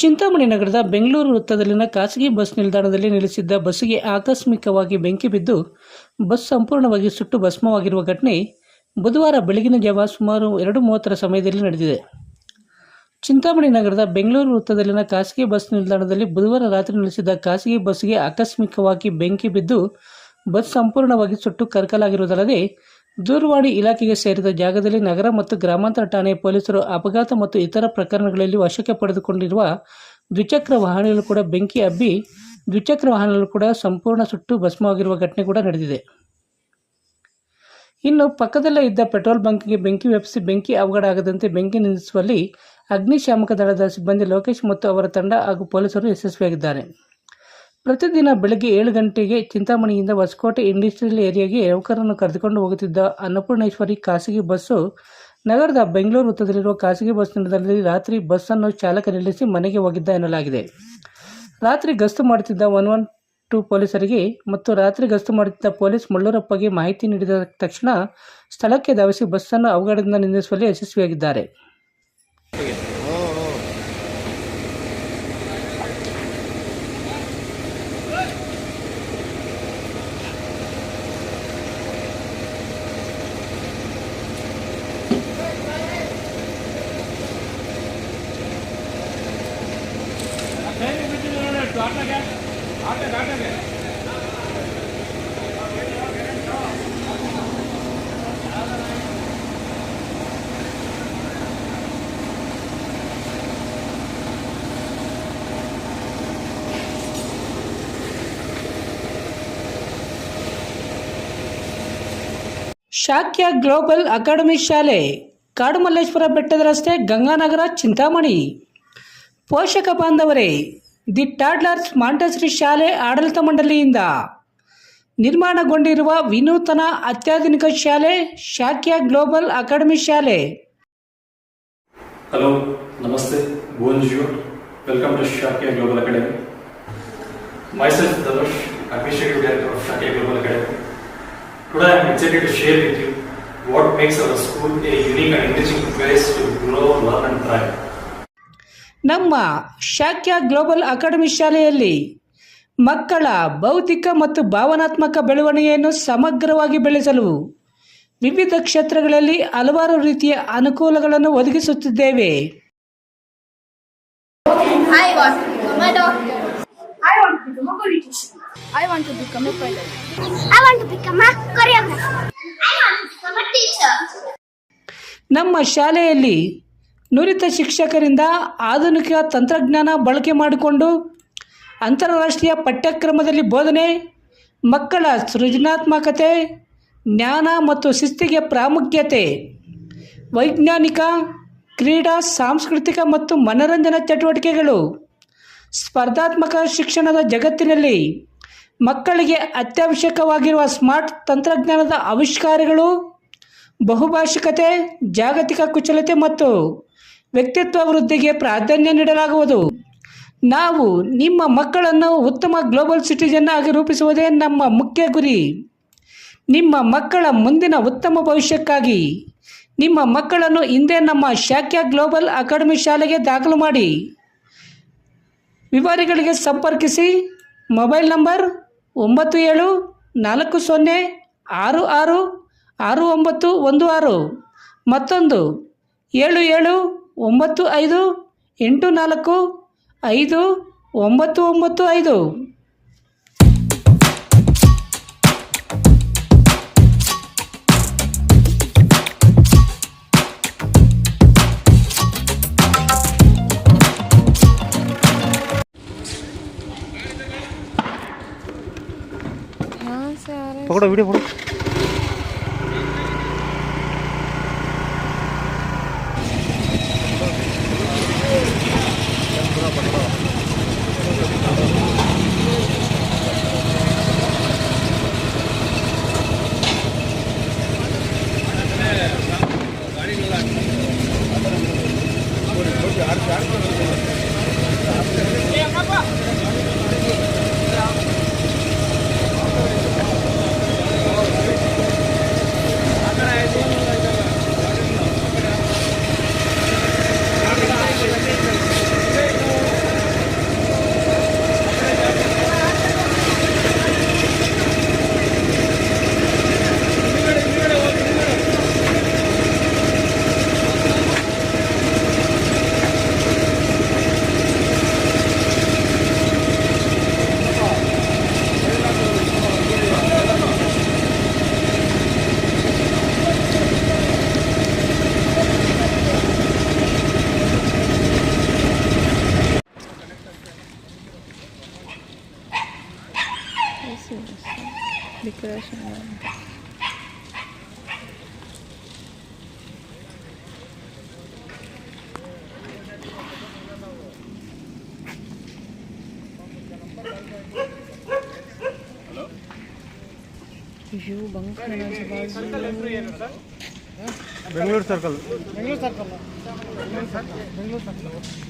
ಚಿಂತಾಮಣಿ ನಗರದ ಬೆಂಗಳೂರು ವೃತ್ತದಲ್ಲಿನ ಖಾಸಗಿ ಬಸ್ ನಿಲ್ದಾಣದಲ್ಲಿ ನಿಲ್ಲಿಸಿದ್ದ ಬಸ್ಸಿಗೆ ಆಕಸ್ಮಿಕವಾಗಿ ಬೆಂಕಿ ಬಿದ್ದು, ಬಸ್ ಸಂಪೂರ್ಣವಾಗಿ ಸುಟ್ಟು ಭಸ್ಮವಾಗಿರುವ ಘಟನೆ ಬುಧವಾರ ಬೆಳಗಿನ ಜಾವ ಸುಮಾರು ಎರಡು ಮೂವತ್ತರ ಸಮಯದಲ್ಲಿ ನಡೆದಿದೆ. ಚಿಂತಾಮಣಿ ನಗರದ ಬೆಂಗಳೂರು ವೃತ್ತದಲ್ಲಿನ ಖಾಸಗಿ ಬಸ್ ನಿಲ್ದಾಣದಲ್ಲಿ ಬುಧವಾರ ರಾತ್ರಿ ನಿಲ್ಲಿಸಿದ್ದ ಖಾಸಗಿ ಬಸ್ಗೆ ಆಕಸ್ಮಿಕವಾಗಿ ಬೆಂಕಿ ಬಿದ್ದು, ಬಸ್ ಸಂಪೂರ್ಣವಾಗಿ ಸುಟ್ಟು ಕರಕಲಾಗಿರುವುದಲ್ಲದೆ ದೂರವಾಣಿ ಇಲಾಖೆಗೆ ಸೇರಿದ ಜಾಗದಲ್ಲಿ ನಗರ ಮತ್ತು ಗ್ರಾಮಾಂತರ ಠಾಣೆಯ ಪೊಲೀಸರು ಅಪಘಾತ ಮತ್ತು ಇತರ ಪ್ರಕರಣಗಳಲ್ಲಿ ವಶಕ್ಕೆ ಪಡೆದುಕೊಂಡಿರುವ ದ್ವಿಚಕ್ರ ವಾಹನಗಳು ಕೂಡ ಬೆಂಕಿ ಹಬ್ಬಿ ದ್ವಿಚಕ್ರ ವಾಹನಗಳು ಕೂಡ ಸಂಪೂರ್ಣ ಸುಟ್ಟು ಭಸ್ಮವಾಗಿರುವ ಘಟನೆ ಕೂಡ ನಡೆದಿದೆ. ಇನ್ನು ಪಕ್ಕದಲ್ಲೇ ಇದ್ದ ಪೆಟ್ರೋಲ್ ಬಂಕ್ಗೆ ಬೆಂಕಿ ವ್ಯಾಪಿಸಿ ಬೆಂಕಿ ಅವಘಡ ಆಗದಂತೆ ಬೆಂಕಿ ನಿಲ್ಲಿಸುವಲ್ಲಿ ಅಗ್ನಿಶಾಮಕ ದಳದ ಸಿಬ್ಬಂದಿ ಲೋಕೇಶ್ ಮತ್ತು ಅವರ ತಂಡ ಹಾಗೂ ಪೊಲೀಸರು ಯಶಸ್ವಿಯಾಗಿದ್ದಾರೆ. ಪ್ರತಿದಿನ ಬೆಳಗ್ಗೆ ಏಳು ಗಂಟೆಗೆ ಚಿಂತಾಮಣಿಯಿಂದ ಹೊಸಕೋಟೆ ಇಂಡಸ್ಟ್ರಿಯಲ್ ಏರಿಯಾಗೆ ಯುವಕರನ್ನು ಕರೆದುಕೊಂಡು ಹೋಗುತ್ತಿದ್ದ ಅನ್ನಪೂರ್ಣೇಶ್ವರಿ ಖಾಸಗಿ ಬಸ್ಸು ನಗರದ ಬೆಂಗಳೂರು ವೃತ್ತದಲ್ಲಿರುವ ಖಾಸಗಿ ಬಸ್ ನಿಲ್ದಾಣದಲ್ಲಿ ರಾತ್ರಿ ಬಸ್ಸನ್ನು ಚಾಲಕ ನಿಲ್ಲಿಸಿ ಮನೆಗೆ ಹೋಗಿದ್ದ ಎನ್ನಲಾಗಿದೆ. ರಾತ್ರಿ ಗಸ್ತು ಮಾಡುತ್ತಿದ್ದ ಒನ್ ಒನ್ ಟು ಪೊಲೀಸರಿಗೆ ಮತ್ತು ರಾತ್ರಿ ಗಸ್ತು ಮಾಡುತ್ತಿದ್ದ ಪೊಲೀಸ್ ಮುಳ್ಳೂರಪ್ಪಗೆ ಮಾಹಿತಿ ನೀಡಿದ ತಕ್ಷಣ ಸ್ಥಳಕ್ಕೆ ಧಾವಿಸಿ ಬಸ್ಸನ್ನು ಅವಘಡದಿಂದ ನಿಲ್ಲಿಸುವಲ್ಲಿ ಯಶಸ್ವಿಯಾಗಿದ್ದಾರೆ. ಶಾಕ್ಯ ಗ್ಲೋಬಲ್ ಅಕಾಡೆಮಿ ಶಾಲೆ ಕಾಡುಮಲ್ಲೇಶ್ವರ ಬೆಟ್ಟದ ರಸ್ತೆ ಗಂಗಾನಗರ ಚಿಂತಾಮಣಿ. ಪೋಷಕ ಬಾಂಧವರೇ ದಿ ಟಾಡ್ಲರ್ಸ್ ಮಾಂಟಸರಿ ಶಾಲೆ ಆಡಳಿತ ಮಂಡಳಿಯಿಂದ ನಿರ್ಮಾಣಗೊಂಡಿರುವ ವಿನೂತನ ಅತ್ಯಾಧುನಿಕ ಶಾಲೆ ಶಾಖ್ಯ ಗ್ಲೋಬಲ್ ಅಕಾಡೆಮಿ ಶಾಲೆ. ಹಲೋ, ನಮಸ್ತೆ welcome to Shakhya global academy. Myself Dhanush administrative director global academy. Today I to share with you what makes school a and place to grow and try ನಮ್ಮ ಶಾಖ್ಯ ಗ್ಲೋಬಲ್ ಅಕಾಡೆಮಿ ಶಾಲೆಯಲ್ಲಿ ಮಕ್ಕಳ ಭೌತಿಕ ಮತ್ತು ಭಾವನಾತ್ಮಕ ಬೆಳವಣಿಗೆಯನ್ನು ಸಮಗ್ರವಾಗಿ ಬೆಳೆಸಲು ವಿವಿಧ ಕ್ಷೇತ್ರಗಳಲ್ಲಿ ಹಲವಾರು ರೀತಿಯ ಅನುಕೂಲಗಳನ್ನು ಒದಗಿಸುತ್ತಿದ್ದೇವೆ. ನಮ್ಮ ಶಾಲೆಯಲ್ಲಿ ನುರಿತ ಶಿಕ್ಷಕರಿಂದ ಆಧುನಿಕ ತಂತ್ರಜ್ಞಾನ ಬಳಕೆ ಮಾಡಿಕೊಂಡು ಅಂತಾರಾಷ್ಟ್ರೀಯ ಪಠ್ಯಕ್ರಮದಲ್ಲಿ ಬೋಧನೆ, ಮಕ್ಕಳ ಸೃಜನಾತ್ಮಕತೆ, ಜ್ಞಾನ ಮತ್ತು ಶಿಸ್ತಿಗೆ ಪ್ರಾಮುಖ್ಯತೆ, ವೈಜ್ಞಾನಿಕ, ಕ್ರೀಡಾ, ಸಾಂಸ್ಕೃತಿಕ ಮತ್ತು ಮನರಂಜನಾ ಚಟುವಟಿಕೆಗಳು, ಸ್ಪರ್ಧಾತ್ಮಕ ಶಿಕ್ಷಣದ ಜಗತ್ತಿನಲ್ಲಿ ಮಕ್ಕಳಿಗೆ ಅತ್ಯವಶ್ಯಕವಾಗಿರುವ ಸ್ಮಾರ್ಟ್ ತಂತ್ರಜ್ಞಾನದ ಆವಿಷ್ಕಾರಗಳು ಬಹುಭಾಷಿಕತೆ ಜಾಗತಿಕ ಕುಶಲತೆ ಮತ್ತು ವ್ಯಕ್ತಿತ್ವ ವೃದ್ಧಿಗೆ ಪ್ರಾಧಾನ್ಯ ನೀಡಲಾಗುವುದು. ನಾವು ನಿಮ್ಮ ಮಕ್ಕಳನ್ನು ಉತ್ತಮ ಗ್ಲೋಬಲ್ ಸಿಟಿಜನ್ ಆಗಿ ರೂಪಿಸುವುದೇ ನಮ್ಮ ಮುಖ್ಯ ಗುರಿ. ನಿಮ್ಮ ಮಕ್ಕಳ ಮುಂದಿನ ಉತ್ತಮ ಭವಿಷ್ಯಕ್ಕಾಗಿ ನಿಮ್ಮ ಮಕ್ಕಳನ್ನು ಹಿಂದೆ ನಮ್ಮ ಶಾಖ್ಯ ಗ್ಲೋಬಲ್ ಅಕಾಡೆಮಿ ಶಾಲೆಗೆ ದಾಖಲು ಮಾಡಿ. ವಿವರಗಳಿಗೆ ಸಂಪರ್ಕಿಸಿ ಮೊಬೈಲ್ ನಂಬರ್ ಒಂಬತ್ತು ಏಳು ನಾಲ್ಕು ಸೊನ್ನೆ ಆರು ಆರು ಆರು ಒಂಬತ್ತು ಒಂದು ಆರು. ಮತ್ತೊಂದು ಏಳು ಏಳು ಒಂಬತ್ತು ಐದು ಎಂಟು ನಾಲ್ಕು ಐದು ಒಂಬತ್ತು ಒಂಬತ್ತು ಐದು. ಪಕಡೋ ವಿಡಿಯೋ ಪಕಡೋ. decoration lang. Hello? Juju, bangus na Circle. Bengal Circle. Bengal Circle.